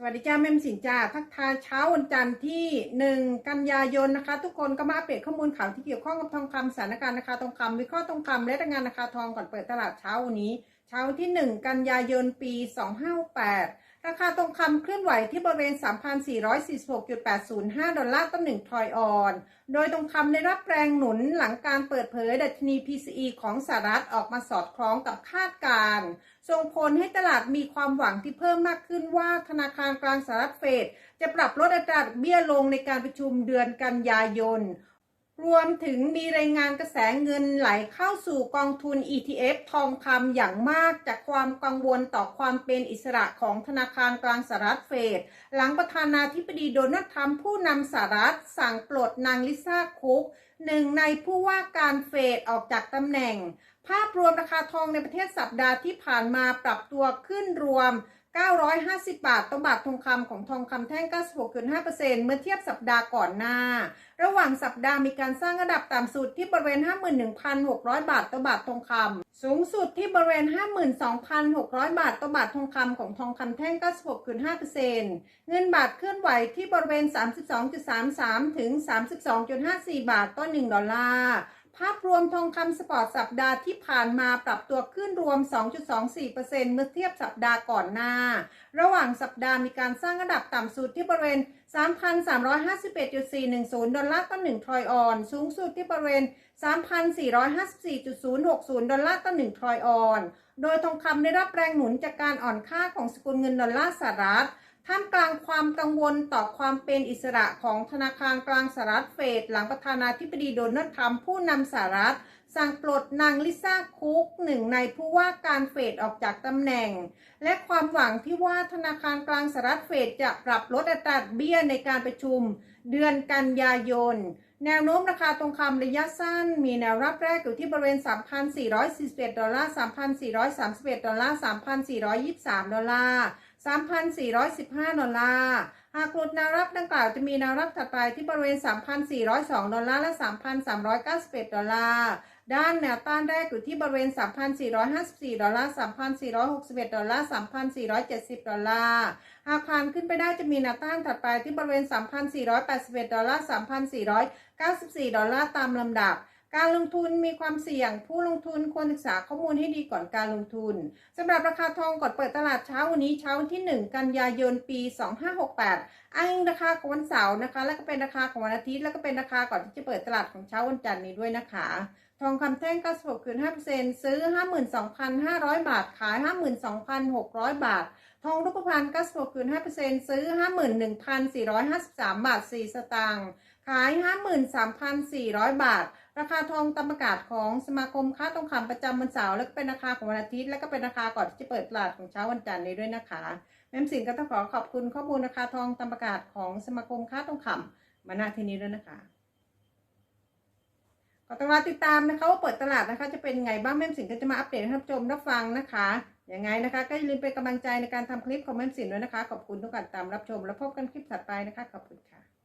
สวัสดีจ้าแม่มสินจ้าทักทายเช้าวันจันทร์ที่ 1 กันยายนนะคะ ทุกคนก็มาอัปเดตข้อมูลข่าวที่เกี่ยวข้องกับทองคำสถานการณ์ราคาทองคำวิเคราะห์ทองคำและรายงานราคาทองก่อนเปิดตลาดเช้าวันนี้ เช้าวันที่ 1 กันยายนปี 2568 ราคาทองคำเคลื่อนไหวที่บริเวณ 3,446.805 ดอลลาร์ต่อ1ทรอยออน โดยทองคำได้รับแรงหนุนหลังการเปิดเผยดัชนี PCE ของสหรัฐออกมาสอดคล้องกับคาดการณ์ส่งผลให้ตลาดมีความหวังที่เพิ่มมากขึ้นว่าธนาคารกลางสหรัฐเฟดจะปรับลดอัตราดอกเบี้ยลงในการประชุมเดือนกันยายน รวมถึงมีรายงานกระแสเงินไหลเข้าสู่กองทุน ETF ทองคำอย่างมากจากความกังวลต่อความเป็นอิสระของธนาคารกลางสหรัฐเฟด หลังประธานาธิบดีโดนัลด์ทรัมป์ผู้นำสหรัฐ สั่งปลดนางลิซ่าคุก หนึ่งในผู้ว่าการเฟดออกจากตำแหน่ง ภาพรวมราคาทองในประเทศสัปดาห์ที่ผ่านมาปรับตัวขึ้นรวม 950 บาท ต่อบาททองคำของทองคำแท่ง 96.5%เมื่อเทียบสัปดาห์ก่อนหน้า ระหว่างสัปดาห์มีการสร้างระดับต่ำสุดที่บริเวณ 51,600 บาท ต่อบาททองคำสูงสุดที่บริเวณ 52,600 บาท ต่อบาททองคำของทองคำแท่ง 96.5%เงินบาทเคลื่อนไหวที่บริเวณ 32.33 ถึง 32.54 บาทต่อ 1 ดอลลาร์ ภาพรวมทองคำสปอร์ตสัปดาห์ที่ผ่านมาปรับตัวขึ้นรวม 2.24%เมื่อเทียบสัปดาห์ก่อนหน้า ระหว่างสัปดาห์มีการสร้างระดับต่ำสุดที่บริเวณ 3,351.410 ดอลลาร์ต่อ1ทรอยออน สูงสุดที่บริเวณ 3,454.060 ดอลลาร์ต่อ1ทรอยออน โดยทองคำได้รับแรงหนุนจากการอ่อนค่าของสกุลเงินดอลลาร์สหรัฐ ท่ามกลางความกังวลต่อความเป็นอิสระของธนาคารกลางสหรัฐเฟดหลังประธานาธิบดีโดนัลด์ทรัมป์ผู้นำสหรัฐ สั่งปลดนางลิซ่าคุกหนึ่งในผู้ว่าการเฟดออกจากตำแหน่ง และความหวังที่ว่าธนาคารกลางสหรัฐเฟดจะปรับลดอัตราดเบี้ยในการประชุม เดือนกันยายนแนวโน้มราคาทองคำระยะสั้น มีแนวรับแรกอยู่ที่บริเวณ 3,441 ดอลลาร์ 3,431 ดอลลาร์ 3,423 ดอลลาร์ 3,415 ดอลลาร์หากหลุดแนวรับดังกล่าวจะมีแนวรับถัดไปที่บริเวณ 3,402 ดอลลาร์และ 3,391 ดอลลาร์ ด้านแนวต้านแรกอยู่ที่บริเวณ 3,454 ดอลลาร์ 3,461 ดอลลาร์ 3,470 ดอลลาร์ หากผ่านขึ้นไปได้จะมีแนวต้านถัดไปที่บริเวณ 3,481 ดอลลาร์ 3,494 ดอลลาร์ตามลำดับ การลงทุนมีความเสี่ยง ผู้ลงทุนควรศึกษาข้อมูลให้ดีก่อนการลงทุนสำหรับราคาทองก่อนเปิดตลาดเช้าวันนี้เช้าวันที่ 1 กันยายนปี 2568 อ้างอิงราคาของวันเสาร์นะคะ แล้วก็เป็นราคาของวันอาทิตย์แล้วก็เป็นราคาก่อนที่จะเปิดตลาดของเช้าวันจันทร์นี้ด้วยนะคะ ทองคำแท่ง 96คืน5%ซื้อ 52,500 บาท ขาย 52,600 บาท ทองรูปพรรณ96คืน5%ซื้อ 51,453 บาท 4 สตางค์ ขาย 53,400 บาท ราคาทองตามประกาศของสมาคมค้าทองคำประจำวันเสาร์แล้วก็เป็นราคาของวันอาทิตย์ แล้วก็เป็นราคาก่อนที่จะเปิดตลาดของเช้าวันจันทร์นี้ด้วยนะคะแม่มสินก็ต้องขอขอบคุณข้อมูลราคาทองตามประกาศของสมาคมค้าทองคำมาณที่นี้ด้วยนะคะก็ต้องรอติดตามนะคะว่าเปิดตลาดนะคะ จะเป็นไงบ้างแม่มสินก็จะมาอัปเดตให้ท่านชมรับฟังนะคะยังไงนะคะ ก็อย่าลืมเป็นกำลังใจในการทำคลิปของแม่มสินด้วยนะคะ ขอบคุณทุกการตามรับชม แล้วพบกันคลิปถัดไปนะคะขอบคุณค่ะ